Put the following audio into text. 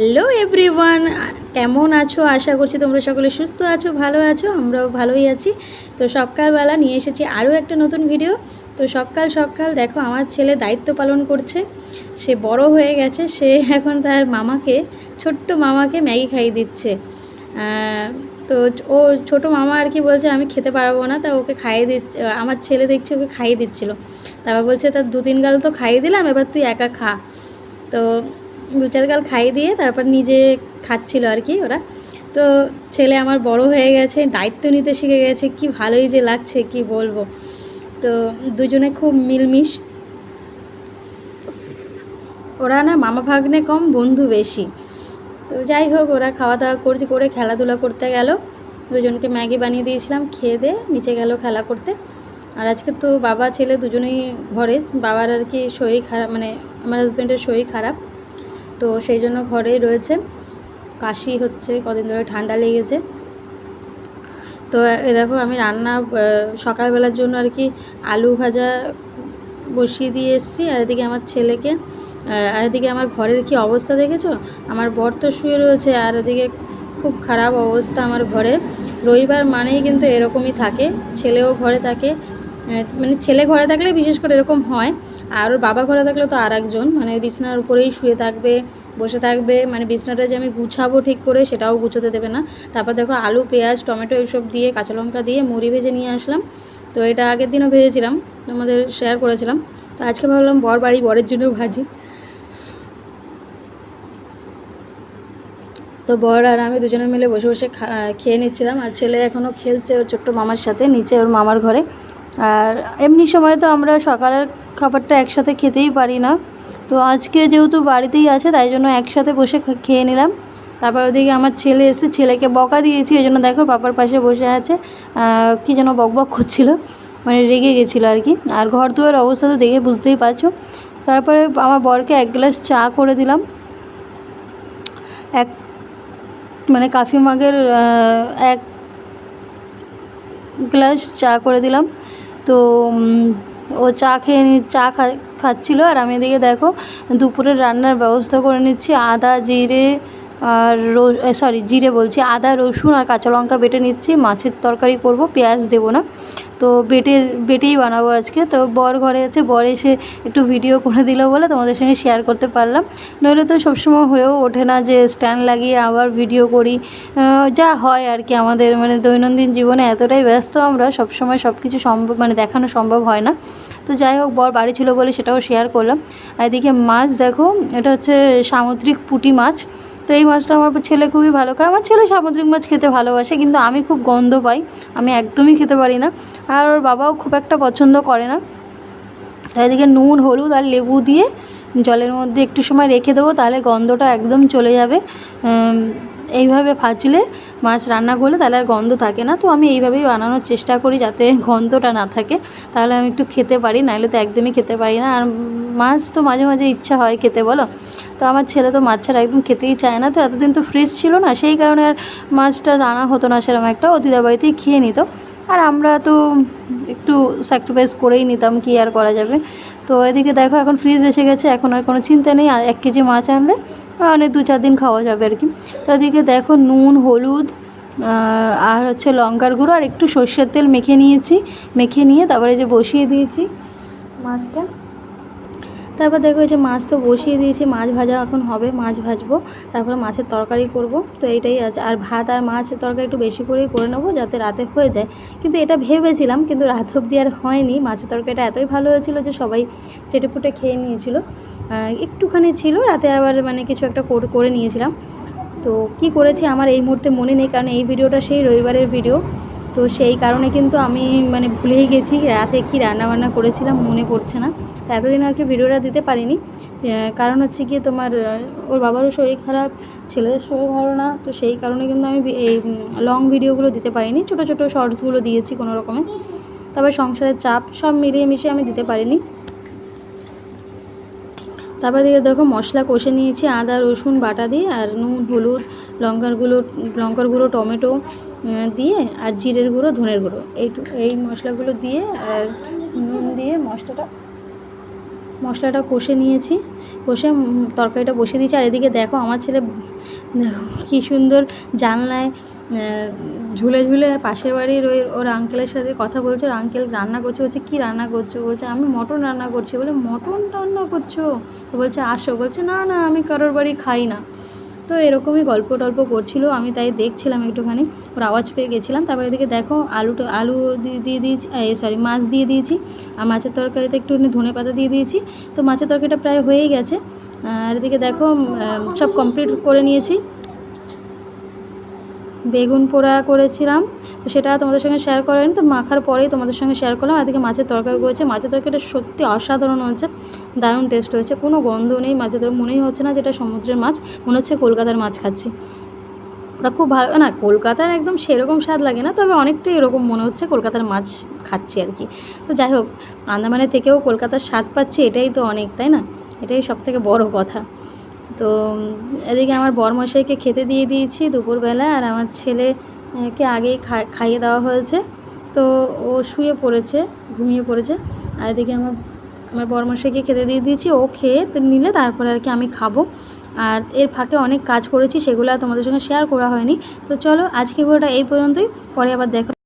Hello everyone কেমন আছো? আশা করছি তোমরা সকলে সুস্থ আছো, ভালো আছো, আমরাও ভালোই আছি। তো সকালবেলা নিয়ে এসেছি আরও একটা নতুন ভিডিও তো সকাল সকাল দেখো আমার ছেলে দায়িত্ব পালন করছে। সে বড় হয়ে গেছে, সে এখন তার মামাকে, ছোট্ট মামাকে ম্যাগি খাইয়ে দিচ্ছে। তো ও ছোট মামা আর কি বলছে, আমি খেতে পারব না। তা ওকে খাইয়ে দিচ্ছে, আমার ছেলে দেখছে ওকে খাইয়ে দিচ্ছিল। তারপর বলছে তার দু তিন গাল তো খাইয়ে দিলাম, এবার তুই একা খা। তো দু চার গাল খাইয়ে দিয়ে তারপর নিজে খাচ্ছিল আর কি ওরা। তো ছেলে আমার বড় হয়ে গেছে, দায়িত্ব নিতে শিখে গেছে, কি ভালোই যে লাগছে, কি বলব। তো দুজনে খুব মিলমিশ। ওরা না মামা ভাগ্নে কম, বন্ধু বেশি। তো যাই হোক, ওরা খাওয়া দাওয়া করছে, করে খেলাধুলা করতে গেল। দুজনকে ম্যাগি বানিয়ে দিয়েছিলাম, খেয়ে দিয়ে নিচে গেল খেলা করতে। আর আজকে তো বাবা, ছেলে দুজনেই ঘরে। বাবার আর কি শরীর খারাপ মানে আমার হাজব্যান্ডের শরীর খারাপ। তো সেই জন্য ঘরেই রয়েছে। কাশি হচ্ছে, কদিন ধরে ঠান্ডা লেগেছে। তো এ দেখো, আমি রান্না সকালবেলার জন্য আর কি আলু ভাজা বসিয়ে দিয়ে এসেছি। আর এদিকে আমার ছেলেকে আর এদিকে আমার ঘরের কি অবস্থা দেখেছ? আমার বর তো শুয়ে রয়েছে আর এদিকে খুব খারাপ অবস্থা আমার ঘরে। রবিবার মানেই কিন্তু এরকমই থাকে। ছেলেও ঘরে থাকে মানে ছেলে ঘরে থাকলে বিশেষ করে এরকম হয়। আর ওর বাবা ঘরে থাকলে তো আর একজন মানে বিছনার উপরেই শুয়ে থাকবে, বসে থাকবে। মানে বিছনাটা যে আমি গুছাবো ঠিক করে সেটাও গুছোতে দেবে না। তারপর দেখো আলু, পেঁয়াজ, টমেটো এইসব দিয়ে, কাঁচা লঙ্কা দিয়ে মুড়ি ভেজে নিয়ে আসলাম। তো এটা আগের দিনও ভেজেছিলাম, তোমাদের শেয়ার করেছিলাম। তো আজকে ভাবলাম বর বাড়ি, বরের জন্য ভাজি। তো বর আর আমি দুজনে মিলে বসে বসে খেয়ে নিচ্ছিলাম। আর ছেলে এখনও খেলছে ওর ছোট্ট মামার সাথে, নিচে ওর মামার ঘরে। আর এমনি সময় তো আমরা সকালের খাবারটা একসাথে খেতেই পারি না। তো আজকে যেহেতু বাড়িতেই আছে, তাই জন্য একসাথে বসে খেয়ে নিলাম। তারপর ওদিকে আমার ছেলে এসে ছেলেকে বকা দিয়েছি ওই জন্য দেখো পাপার পাশে বসে আছে। কি যেন বক বক করছিল মানে রেগে গেছিল আর কি। আর ঘর দুয়ার অবস্থা তো দেখে বুঝতেই পারছ। তারপরে আমার বরকে এক গ্লাস চা করে দিলাম। এক মানে কাফি মাগের এক গ্লাস চা করে দিলাম। তো ও চা খেয়ে নি, চা খা, খাচ্ছিলো আর আমি এদিকে দেখো দুপুরের রান্নার ব্যবস্থা করে নিচ্ছি। আদা, জিরে আর সরি জিরে বলছি, আদা, রসুন আর কাঁচা লঙ্কা বেটে নিচ্ছি, মাছের তরকারি করব, পেঁয়াজ দেবো না। তো বেটে, বেটেই বানাবো আজকে। তো বর ঘরে আছে, বর এসে একটু ভিডিও করে দিল বলে তোমাদের সঙ্গে শেয়ার করতে পারলাম। নইলে তো সবসময় হয়েও ওঠে না যে স্ট্যান্ড লাগিয়ে আবার ভিডিও করি। যা হয় আর কি আমাদের মানে দৈনন্দিন জীবনে এতটাই ব্যস্ত আমরা, সবসময় সব কিছু সম্ভব মানে দেখানো সম্ভব হয় না। তো যাই হোক, বর বাড়ি ছিল বলে সেটাও শেয়ার করলাম। এদিকে মাছ দেখো, এটা হচ্ছে সামুদ্রিক পুঁটি মাছ। তো এই মাছটা আমার ছেলে খুবই ভালো খায়। আমার ছেলে সামুদ্রিক মাছ খেতে ভালোবাসে, কিন্তু আমি খুব গন্ধ পাই। আমি একদমই খেতে পারি না। আর ওর বাবাও খুব একটা পছন্দ করে না। এদিকে নুন, হলুদ আর লেবু দিয়ে জলের মধ্যে একটু সময় রেখে দেবো, তাহলে গন্ধটা একদম চলে যাবে। এইভাবে ভাজলে মাছ রান্না করলে তাহলে আর গন্ধ থাকে না। তো আমি এইভাবেই বানানোর চেষ্টা করি যাতে গন্ধটা না থাকে। তাহলে আমি একটু খেতে পারি, নাহলে তো একদমই খেতে পারি না। আর মাছ তো মাঝে মাঝে ইচ্ছা হয় খেতে, বলো? তো আমার ছেলে তো মাছ ছাড়া একদম খেতেই চায় না। তো এতদিন তো ফ্রিজ ছিল না, সেই কারণে আর মাছটা আনা হতো না সেরকম একটা। ও দিদা বাড়িতেই খেয়ে নিত। আর আমরা তো একটু স্যাক্রিফাইস করেই নিতাম কি আর করা যাবে। তো এদিকে দেখো এখন ফ্রিজ এসে গেছে, এখন আর কোনো চিন্তা নেই এক কেজি মাছ আনলে অনেক দু চার দিন খাওয়া যাবে আর কি। তো এদিকে দেখো নুন, হলুদ আর হচ্ছে লঙ্কার গুঁড়ো, আর একটু সর্ষের তেল মেখে নিয়েছি, মেখে নিয়ে তারপরে যে বসিয়ে দিয়েছি মাছটা। তারপর দেখো যে মাছ তো বসিয়ে দিয়েছি, মাছ ভাজা এখন হবে, মাছ ভাজবো, তারপরে মাছের তরকারি করব, তো এইটাই আছে। আর ভাত আর মাছের তরকারি একটু বেশি করেই করে নেব যাতে রাতে হয়ে যায়। কিন্তু এটা ভেবেছিলাম, কিন্তু রাত অবধি আর হয়নি। মাছের তরকারিটা এতই ভালো হয়েছিল যে সবাই চেটেপুটে খেয়ে নিয়েছিল। একটুখানি ছিল, রাতে আবার মানে কিছু একটা করে নিয়েছিলাম। তো কি করেছি আমার এই মুহূর্তে মনে নেই, কারণ এই ভিডিওটা সেই রবিবারের ভিডিও। তো সেই কারণে কিন্তু আমি মানে ভুলেই গেছি, রাতে কি রান্না বান্না করেছিলাম মনে পড়ছে না। তো এতদিন আর কি ভিডিওটা দিতে পারিনি। কারণ হচ্ছে গিয়ে তোমার ওর বাবারও শরীর খারাপ ছেলের শরীর ভালো না, তো সেই কারণে কিন্তু আমি এই লং ভিডিওগুলো দিতে পারিনি। ছোটো ছোটো শর্টসগুলো দিয়েছি কোনো রকমে। তবে সংসারের চাপ সব মিলিয়ে মিশিয়ে আমি দিতে পারিনি। তারপর দিকে দেখো মশলা কষে নিয়েছি, আদা, রসুন, বাটা দিয়ে আর নুন, হলুদ, লঙ্কার গুঁড়ো লঙ্কার গুঁড়ো, টমেটো দিয়ে আর জিরের গুঁড়ো, ধনের গুঁড়ো। এই এই মশলাগুলো দিয়ে আর নুন দিয়ে মশলাটা মশলাটা কষে নিয়েছি। কষে তরকারিটা বসিয়ে দিয়েছি। আর এদিকে দেখো আমার ছেলে, কি সুন্দর জানলায় ঝুলে ঝুলে পাশের বাড়ির ওই, ওর আঙ্কেলের সাথে কথা বলছে। ওর আঙ্কেল রান্না করছে, বলছে, কী রান্না করছ? বলছে, আমি মটন রান্না করছি। বলে, মটন রান্না করছ? বলছে, আসো। বলছে, না না, আমি কারোর বাড়ি খাই না। তো এরকমই গল্প টল্প করছিল, আমি তাই দেখছিলাম একটুখানি, ওর আওয়াজ পেয়ে গেছিলাম, তারপর এদিকে দেখো আলুটা আলু দিয়ে দিয়ে দিয়েছি সরি মাছ দিয়ে দিয়েছি, আর মাছের তরকারিতে একটুখানি ধনে পাতা দিয়ে দিয়েছি, তো মাছের তরকারিটা প্রায় হয়েই গেছে, আর এদিকে দেখো সব কমপ্লিট করে নিয়েছি বেগুন পোড়া করেছিলাম। তো সেটা তোমাদের সঙ্গে শেয়ার করেন তো মাখার পরেই তোমাদের সঙ্গে শেয়ার করলাম। এদিকে মাছের তরকারি করেছে মাছের তরকারিটা সত্যি অসাধারণ হয়েছে। দারুণ টেস্ট হয়েছে। কোনো গন্ধ নেই মাছের তরকারি। মনেই হচ্ছে না যেটা সমুদ্রের মাছ। মনে হচ্ছে কলকাতার মাছ খাচ্ছি। তা খুব ভালো, না কলকাতার একদম সেরকম স্বাদ লাগে না, তবে অনেকটাই এরকম মনে হচ্ছে কলকাতার মাছ খাচ্ছি আর কি। তো যাই হোক, আন্দামানের থেকেও কলকাতার স্বাদ পাচ্ছি, এটাই তো অনেক, তাই না? এটাই সব থেকে বড় কথা। তো এদিকে আমার বরমশাইকে খেতে দিয়ে দিয়েছি দুপুরবেলা আর আমার ছেলেকে আগেই খাইয়ে দেওয়া হয়েছে। তো ও শুয়ে পড়েছে, ঘুমিয়ে পড়েছে। আর এদিকে আমার আমার বরমশাইকে খেতে দিয়ে দিয়েছি। ও খেয়ে নিলে তারপরে আর কি আমি খাব। আর এর ফাঁকে অনেক কাজ করেছি, সেগুলো তোমাদের সঙ্গে শেয়ার করা হয়নি। তো চলো আজকে ভিডিওটা এই পর্যন্তই। পরে আবার দেখা